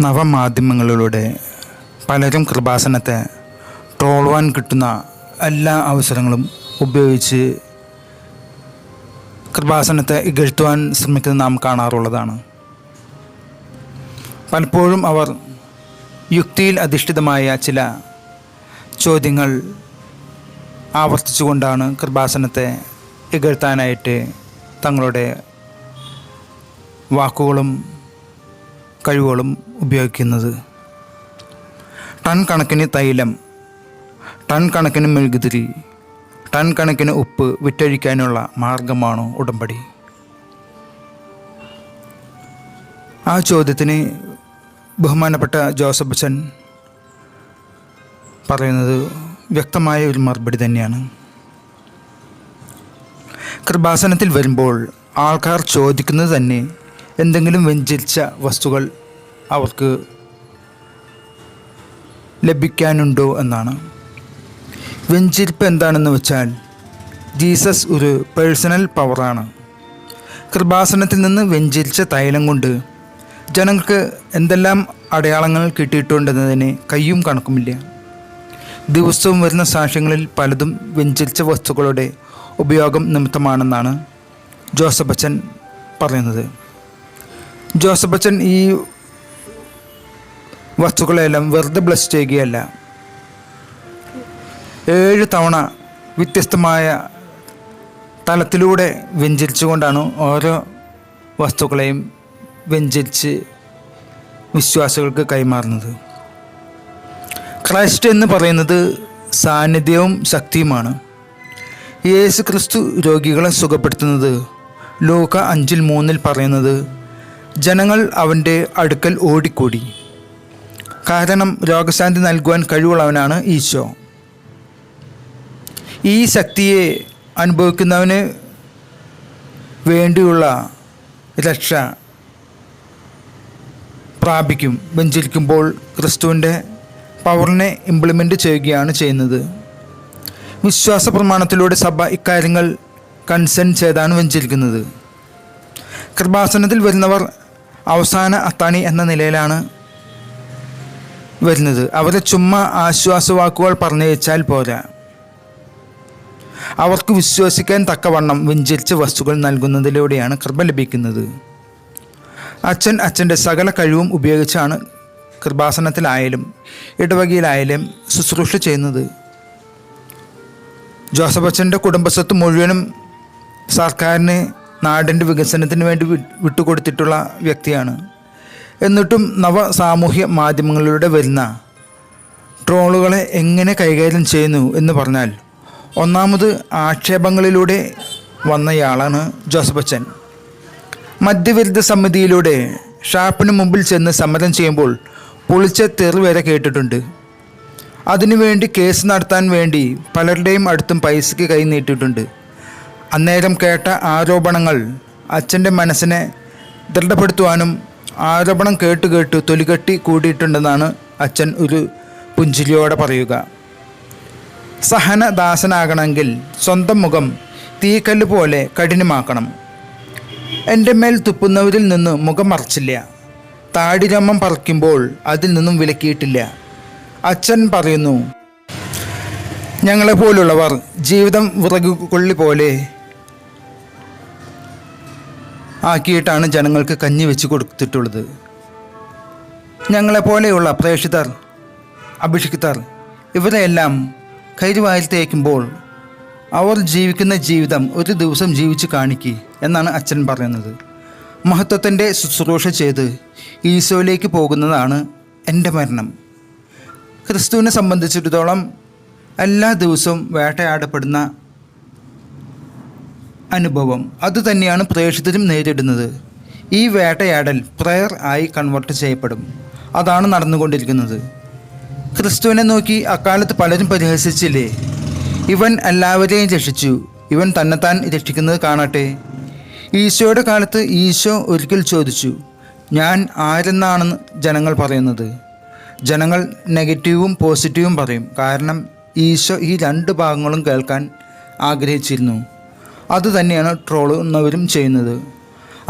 നവമാധ്യമങ്ങളിലൂടെ പലരും കൃപാസനത്തെ ട്രോളുവാൻ കിട്ടുന്ന എല്ലാ അവസരങ്ങളും ഉപയോഗിച്ച് കൃപാസനത്തെ ഇകഴ്ത്തുവാൻ ശ്രമിക്കുന്നത് നാം കാണാറുള്ളതാണ്. പലപ്പോഴും അവർ യുക്തിയിൽ അധിഷ്ഠിതമായ ചില ചോദ്യങ്ങൾ ആവർത്തിച്ചുകൊണ്ടാണ് കൃപാസനത്തെ ഇകഴ്ത്താനായിട്ട് തങ്ങളുടെ വാക്കുകളും കഴിവുകളും ഉപയോഗിക്കുന്നത്. ടൺ കണക്കിന് തൈലം ടൺ കണക്കിന് മെഴുകുതിരി ടൺ കണക്കിന് ഉപ്പ് വിറ്റഴിക്കാനുള്ള മാർഗമാണോ ഉടമ്പടി? ആ ചോദ്യത്തിന് ബഹുമാനപ്പെട്ട ജോസഫ് അച്ഛൻ പറയുന്നത് വ്യക്തമായ ഒരു മറുപടി തന്നെയാണ്. കൃപാസനത്തിൽ വരുമ്പോൾ ആൾക്കാർ ചോദിക്കുന്നത് തന്നെ എന്തെങ്കിലും വ്യഞ്ചരിച്ച വസ്തുക്കൾ അവർക്ക് ലഭിക്കാനുണ്ടോ എന്നാണ്. വെഞ്ചിരിപ്പ് എന്താണെന്ന് വെച്ചാൽ ജീസസ് ഒരു പേഴ്സണൽ പവറാണ്. കൃപാസനത്തിൽ നിന്ന് വെഞ്ചരിച്ച തൈലം കൊണ്ട് ജനങ്ങൾക്ക് എന്തെല്ലാം അടയാളങ്ങൾ കിട്ടിയിട്ടുണ്ടെന്നതിന് കയ്യും കണക്കുമില്ല. ദിവസവും വരുന്ന സാക്ഷ്യങ്ങളിൽ പലതും വെഞ്ചരിച്ച വസ്തുക്കളുടെ ഉപയോഗം നിമിത്തമാണെന്നാണ് ജോസഫ് അച്ഛൻ പറയുന്നത്. ജോസഫ് അച്ഛൻ ഈ വസ്തുക്കളെല്ലാം വെറുതെ ബ്ലസ് ചെയ്യുകയല്ല. ഏഴ് തവണ വ്യത്യസ്തമായ തലത്തിലൂടെ വ്യഞ്ചരിച്ചുകൊണ്ടാണ് ഓരോ വസ്തുക്കളെയും വ്യഞ്ചരിച്ച് വിശ്വാസികൾക്ക് കൈമാറുന്നത്. ക്രൈസ്റ്റ് എന്ന് പറയുന്നത് സാന്നിധ്യവും ശക്തിയുമാണ്. യേശു ക്രിസ്തു രോഗികളെ സുഖപ്പെടുത്തുന്നത് ലോക അഞ്ചിൽ മൂന്നിൽ പറയുന്നത് ജനങ്ങൾ അവന്റെ അടുക്കൽ ഓടിക്കൂടി. കാരണം രോഗശാന്തി നൽകുവാൻ കഴിവുള്ളവനാണ് ഈശോ. ഈ ശക്തിയെ അനുഭവിക്കുന്നവന് വേണ്ടിയുള്ള രക്ഷ പ്രാപിക്കും. വെഞ്ചരിക്കുമ്പോൾ ക്രിസ്തുവിന്റെ പവറിനെ ഇംപ്ലിമെന്റ് ചെയ്യുകയാണ് ചെയ്യുന്നത്. വിശ്വാസ പ്രമാണത്തിലൂടെ സഭ ഇക്കാര്യങ്ങൾ കൺസേൺ ചെയ്താണ് വെഞ്ചരിക്കുന്നത്. കൃപാസനത്തിൽ വരുന്നവർ അവസാന അത്താണി എന്ന നിലയിലാണ് വരുന്നത്. അവരെ ചുമ്മാ ആശ്വാസവാക്കുകൾ പറഞ്ഞു വെച്ചാൽ പോരാ. അവർക്ക് വിശ്വസിക്കാൻ തക്കവണ്ണം വിഞ്ചരിച്ച വസ്തുക്കൾ നൽകുന്നതിലൂടെയാണ് കൃപ ലഭിക്കുന്നത്. അച്ഛൻ അച്ഛന്റെ സകല കഴിവും ഉപയോഗിച്ചാണ് കൃപാസനത്തിലായാലും ഇടവകയിലായാലും ശുശ്രൂഷ ചെയ്യുന്നത്. ജോസഫ് അച്ഛന്റെ കുടുംബസ്വത്ത് മുഴുവനും സർക്കാരിന് നാടിന്റെ വികസനത്തിന് വേണ്ടി വിട്ടുകൊടുത്തിട്ടുള്ള വ്യക്തിയാണ്. എന്നിട്ടും നവ സാമൂഹ്യ മാധ്യമങ്ങളിലൂടെ വരുന്ന ട്രോളുകളെ എങ്ങനെ കൈകാര്യം ചെയ്യുന്നു എന്ന് പറഞ്ഞാൽ ഒന്നാമത് ആക്ഷേപങ്ങളിലൂടെ വന്നയാളാണ് ജോസഫ് അച്ഛൻ. മദ്യവിരുദ്ധ സമിതിയിലൂടെ ഷാപ്പിന് മുമ്പിൽ ചെന്ന് സമരം ചെയ്യുമ്പോൾ പൊളിച്ച തെറി വരെ കേട്ടിട്ടുണ്ട്. അതിനുവേണ്ടി കേസ് നടത്താൻ വേണ്ടി പലരുടെയും അടുത്തും പൈസയ്ക്ക് കൈ നീട്ടിയിട്ടുണ്ട്. അന്നേരം കേട്ട ആരോപണങ്ങൾ അച്ഛന്റെ മനസ്സിനെ ദൃഢപ്പെടുത്തുവാനും ആരോപണം കേട്ട് കേട്ട് തൊലികെട്ടി കൂടിയിട്ടുണ്ടെന്നാണ് അച്ഛൻ ഒരു പുഞ്ചിരിയോടെ പറയുക. സഹനദാസനാകണമെങ്കിൽ സ്വന്തം മുഖം തീക്കല്ല് പോലെ കഠിനമാക്കണം. എന്റെ മേൽ തുപ്പുന്നവരിൽ നിന്ന് മുഖം മറച്ചില്ല. താടിരമ്മം പറിക്കുമ്പോൾ അതിൽ നിന്നും വിലക്കിയിട്ടില്ല. അച്ഛൻ പറയുന്നു ഞങ്ങളെപ്പോലുള്ളവർ ജീവിതം വിറകുകൊള്ളി പോലെ ആക്കിയിട്ടാണ് ജനങ്ങൾക്ക് കഞ്ഞി വെച്ച് കൊടുത്തിട്ടുള്ളത്. ഞങ്ങളെപ്പോലെയുള്ള പ്രേക്ഷിതർ അഭിഷിക്തർ ഇവരെയെല്ലാം കൈരുവായിൽ തേക്കുമ്പോൾ അവർ ജീവിക്കുന്ന ജീവിതം ഒരു ദിവസം ജീവിച്ച് കാണിക്കി എന്നാണ് അച്ഛൻ പറയുന്നത്. മഹത്വത്തിന്റെ ശുശ്രൂഷ ചെയ്ത് ഈശോയിലേക്ക് പോകുന്നതാണ് എന്റെ മരണം. ക്രിസ്തുവിനെ സംബന്ധിച്ചിടത്തോളം എല്ലാ ദിവസവും വേട്ടയാടപ്പെടുന്ന അനുഭവം. അതുതന്നെയാണ് പ്രേക്ഷിതരും നേരിടുന്നത്. ഈ വേട്ടയാടൽ പ്രയർ ആയി കൺവേർട്ട് ചെയ്യപ്പെടും. അതാണ് നടന്നുകൊണ്ടിരിക്കുന്നത്. ക്രിസ്തുവിനെ നോക്കി അക്കാലത്ത് പലരും പരിഹസിച്ചില്ലേ? ഇവൻ എല്ലാവരെയും രക്ഷിച്ചു. ഇവൻ തന്നെത്താൻ രക്ഷിക്കുന്നത് കാണട്ടെ. ഈശോയുടെ കാലത്ത് ഈശോ ഒരിക്കൽ ചോദിച്ചു ഞാൻ ആരെന്നാണെന്ന് ജനങ്ങൾ പറയുന്നത്? ജനങ്ങൾ നെഗറ്റീവും പോസിറ്റീവും പറയും. കാരണം ഈശോ ഈ രണ്ട് ഭാഗങ്ങളും കേൾക്കാൻ ആഗ്രഹിച്ചിരുന്നു. അതുതന്നെയാണ് ട്രോളുന്നവരും ചെയ്യുന്നത്.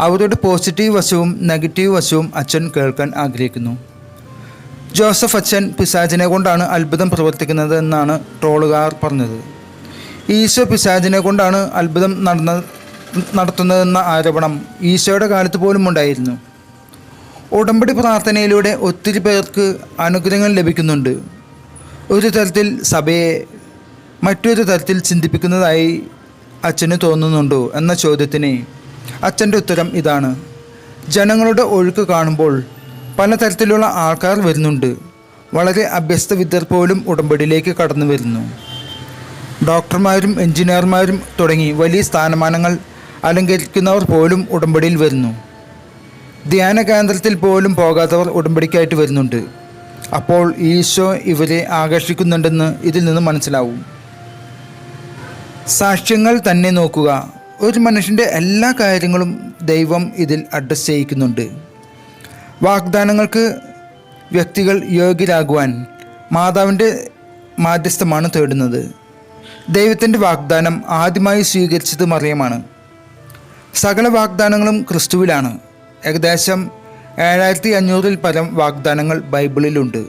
അവരുടെ പോസിറ്റീവ് വശവും നെഗറ്റീവ് വശവും അച്ഛൻ കേൾക്കാൻ ആഗ്രഹിക്കുന്നു. ജോസഫ് അച്ഛൻ പിശാചിനെ കൊണ്ടാണ് അത്ഭുതം പ്രവർത്തിക്കുന്നത് എന്നാണ് ട്രോളുകാർ പറഞ്ഞത്. ഈശോ പിശാചിനെ കൊണ്ടാണ് അത്ഭുതം നടന്ന നടത്തുന്നതെന്ന ആരോപണം ഈശോയുടെ കാലത്ത് പോലും ഉണ്ടായിരുന്നു. ഉടമ്പടി പ്രാർത്ഥനയിലൂടെ ഒത്തിരി പേർക്ക് അനുഗ്രഹങ്ങൾ ലഭിക്കുന്നുണ്ട്. ഒരു തരത്തിൽ സഭയെ മറ്റൊരു തരത്തിൽ ചിന്തിപ്പിക്കുന്നതായി അച്ഛന് തോന്നുന്നുണ്ടോ എന്ന ചോദ്യത്തിന് അച്ഛന്റെ ഉത്തരം ഇതാണ്. ജനങ്ങളുടെ ഒഴുക്ക് കാണുമ്പോൾ പലതരത്തിലുള്ള ആൾക്കാർ വരുന്നുണ്ട്. വളരെ അഭ്യസ്ത വിദ്യർ പോലും ഉടമ്പടിയിലേക്ക് കടന്നു വരുന്നു. ഡോക്ടർമാരും എഞ്ചിനീയർമാരും തുടങ്ങി വലിയ സ്ഥാനമാനങ്ങൾ അലങ്കരിക്കുന്നവർ പോലും ഉടമ്പടിയിൽ വരുന്നു. ധ്യാന കേന്ദ്രത്തിൽ പോലും പോകാത്തവർ ഉടമ്പടിക്കായിട്ട് വരുന്നുണ്ട്. അപ്പോൾ ഈശോ ഇവരെ ആകർഷിക്കുന്നുണ്ടെന്ന് ഇതിൽ നിന്ന് മനസ്സിലാവും. സാക്ഷ്യങ്ങൾ തന്നെ നോക്കുക. ഒരു മനുഷ്യന്റെ എല്ലാ കാര്യങ്ങളും ദൈവം ഇതിൽ അഡ്രസ് ചെയ്യിക്കുന്നുണ്ട്. വാഗ്ദാനങ്ങൾക്ക് വ്യക്തികൾ യോഗ്യരാകുവാൻ മാതാവിന്റെ മാധ്യസ്ഥമാണ് തേടുന്നത്. ദൈവത്തിന്റെ വാഗ്ദാനം ആദ്യമായി സ്വീകരിച്ചത് മറിയമാണ് സകല വാഗ്ദാനങ്ങളും ക്രിസ്തുവിലാണ്. ഏകദേശം ഏഴായിരത്തി അഞ്ഞൂറിൽ പരം വാഗ്ദാനങ്ങൾ ബൈബിളിലുണ്ട്.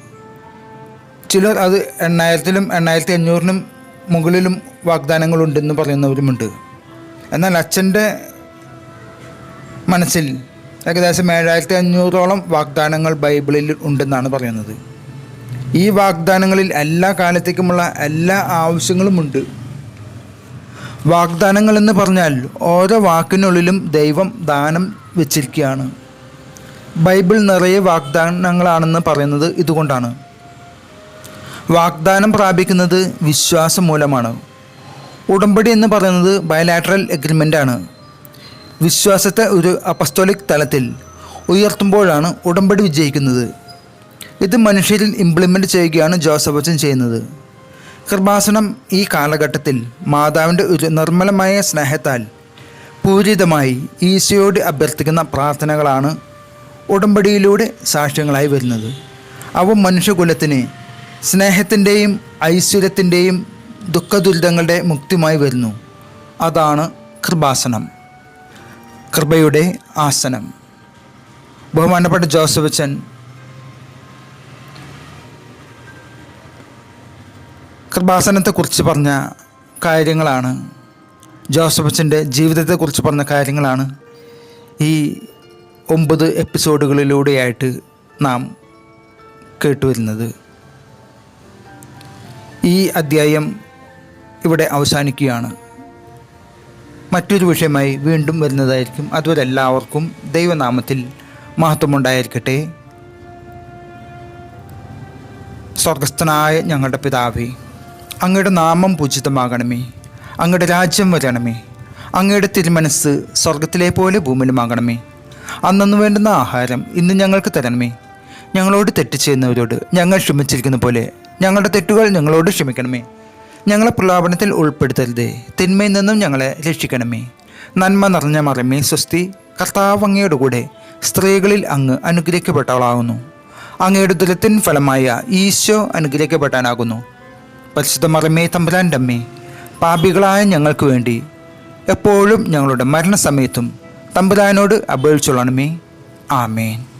ചിലർ അത് എണ്ണായിരത്തിലും എണ്ണായിരത്തി അഞ്ഞൂറിനും മുകളിലും വാഗ്ദാനങ്ങളുണ്ടെന്ന് പറയുന്നവരുമുണ്ട്. എന്നാൽ അച്ഛന്റെ മനസ്സിൽ ഏകദേശം ഏഴായിരത്തി അഞ്ഞൂറോളം വാഗ്ദാനങ്ങൾ ബൈബിളിൽ ഉണ്ടെന്നാണ് പറയുന്നത്. ഈ വാഗ്ദാനങ്ങളിൽ എല്ലാ കാലത്തേക്കുമുള്ള എല്ലാ ആവശ്യങ്ങളുമുണ്ട്. വാഗ്ദാനങ്ങൾ എന്ന് പറഞ്ഞാൽ ഓരോ വാക്കിനുള്ളിലും ദൈവം ദാനം വെച്ചിരിക്കുകയാണ്. ബൈബിൾ നിറയെ വാഗ്ദാനങ്ങളാണെന്ന് പറയുന്നത് ഇതുകൊണ്ടാണ്. വാഗ്ദാനം പ്രാപിക്കുന്നത് വിശ്വാസം മൂലമാണ്. ഉടമ്പടി എന്ന് പറയുന്നത് ബയലാറ്ററൽ ആണ്. വിശ്വാസത്തെ ഒരു അപ്പസ്തോലിക് തലത്തിൽ ഉയർത്തുമ്പോഴാണ് ഉടമ്പടി വിജയിക്കുന്നത്. ഇത് മനുഷ്യരിൽ ഇംപ്ലിമെന്റ് ചെയ്യുകയാണ് ജോസഫ് അച്ഛൻ ചെയ്യുന്നത്. കൃപാസനം ഈ കാലഘട്ടത്തിൽ മാതാവിന്റെ ഒരു നിർമ്മലമായ സ്നേഹത്താൽ പൂരിതമായി ഈശോയോട് അഭ്യർത്ഥിക്കുന്ന പ്രാർത്ഥനകളാണ് ഉടമ്പടിയിലൂടെ സാക്ഷ്യങ്ങളായി വരുന്നത്. അവ മനുഷ്യകുലത്തിന് സ്നേഹത്തിന്റെയും ഐശ്വര്യത്തിന്റെയും ദുഃഖദുരിതങ്ങളുടെ മുക്തിയുമായി വരുന്നു. അതാണ് കൃപാസനം. കൃപയുടെ ആസനം. ബഹുമാനപ്പെട്ട ജോസഫ് ജോസഫച്ചൻ കൃപാസനത്തെക്കുറിച്ച് പറഞ്ഞ കാര്യങ്ങളാണ്. ജോസഫ് ജോസഫച്ചന്റെ ജീവിതത്തെക്കുറിച്ച് പറഞ്ഞ കാര്യങ്ങളാണ് ഈ ഒമ്പത് എപ്പിസോഡുകളിലൂടെയായിട്ട് നാം കേട്ടുവരുന്നത്. ഈ അദ്ധ്യായം ഇവിടെ അവസാനിക്കുകയാണ്. മറ്റൊരു വിഷയമായി വീണ്ടും വരുന്നതായിരിക്കും. അതുപോലെ എല്ലാവർക്കും ദൈവനാമത്തിൽ മഹത്വമുണ്ടായിരിക്കട്ടെ. സ്വർഗസ്ഥനായ ഞങ്ങളുടെ പിതാവേ അങ്ങയുടെ നാമം പൂജിതമാകണമേ. അങ്ങയുടെ രാജ്യം വരണമേ. അങ്ങയുടെ തിരുമനസ് സ്വർഗത്തിലെ പോലെ ഭൂമിയിലുമാകണമേ. അന്നു വേണ്ടുന്ന ആഹാരം ഇന്ന് ഞങ്ങൾക്ക് തരണമേ. ഞങ്ങളോട് തെറ്റ് ചെയ്യുന്നവരോട് ഞങ്ങൾ ക്ഷമിച്ചിരിക്കുന്ന പോലെ ഞങ്ങളുടെ തെറ്റുകൾ ഞങ്ങളോട് ക്ഷമിക്കണമേ. ഞങ്ങളെ പ്രലാപനത്തിൽ ഉൾപ്പെടുത്തരുതേ. തിന്മയിൽ നിന്നും ഞങ്ങളെ രക്ഷിക്കണമേ. നന്മ നിറഞ്ഞ മറമേ സ്വസ്തി കർത്താവ് അങ്ങയുടെ കൂടെ സ്ത്രീകളിൽ അങ്ങ് അനുഗ്രഹിക്കപ്പെട്ടവളാകുന്നു. അങ്ങയുടെ ദുരത്തിൻ ഫലമായ ഈശോ അനുഗ്രഹിക്കപ്പെട്ടാനാകുന്നു പരിശുദ്ധ മറമേ തമ്പുരാന്റെ അമ്മേ പാപികളായ ഞങ്ങൾക്ക് വേണ്ടി എപ്പോഴും ഞങ്ങളുടെ മരണസമയത്തും തമ്പുരാനോട് അപേക്ഷിച്ചോളണമേ. ആമേൻ.